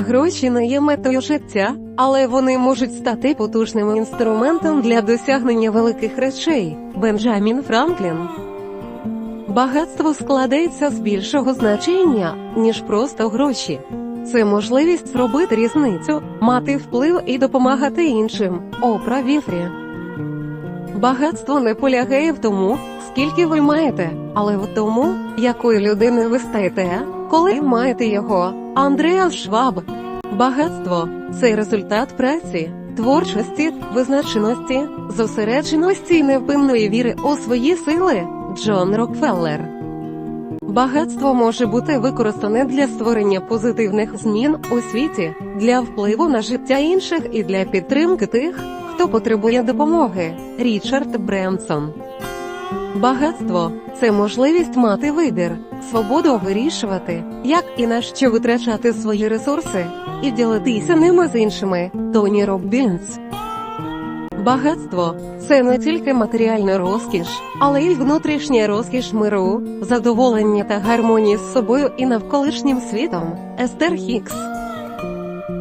Гроші не є метою життя, але вони можуть стати потужним інструментом для досягнення великих речей. Бенджамін Франклін. Багатство складається з більшого значення, ніж просто гроші. Це можливість зробити різницю, мати вплив і допомагати іншим. Опра Віфрі. Багатство не полягає в тому, скільки ви маєте, але в тому, якою людиною ви стаєте, коли маєте його. Андреас Шваб. Багатство це результат праці, творчості, визначеності, зосередженості і невпинної віри у свої сили. Джон Рокфеллер. Багатство може бути використане для створення позитивних змін у світі, для впливу на життя інших і для підтримки тих, хто потребує допомоги. Річард Бренсон. Багатство це можливість мати вибір, свободу вирішувати, як і на що витрачати свої ресурси, і ділитися ними з іншими. Тоні Роббінс. Багатство це не тільки матеріальна розкіш, але й внутрішня розкіш миру, задоволення та гармонії з собою і навколишнім світом. Естер Хікс.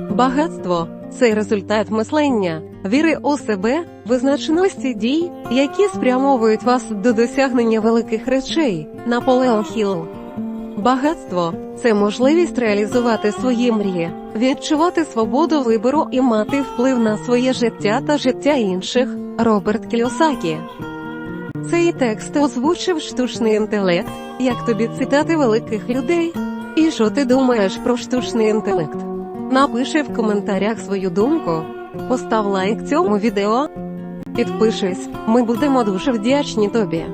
Багатство це результат мислення, віри у себе, визначеності дій, які спрямовують вас до досягнення великих речей. Наполеон Хілл. Багатство це можливість реалізувати свої мрії, відчувати свободу вибору і мати вплив на своє життя та життя інших. Роберт Кіосакі. Цей текст озвучив штучний інтелект. Як тобі цитати великих людей? І що ти думаєш про штучний інтелект? Напиши в коментарях свою думку, постав лайк цьому відео, підпишись, ми будемо дуже вдячні тобі.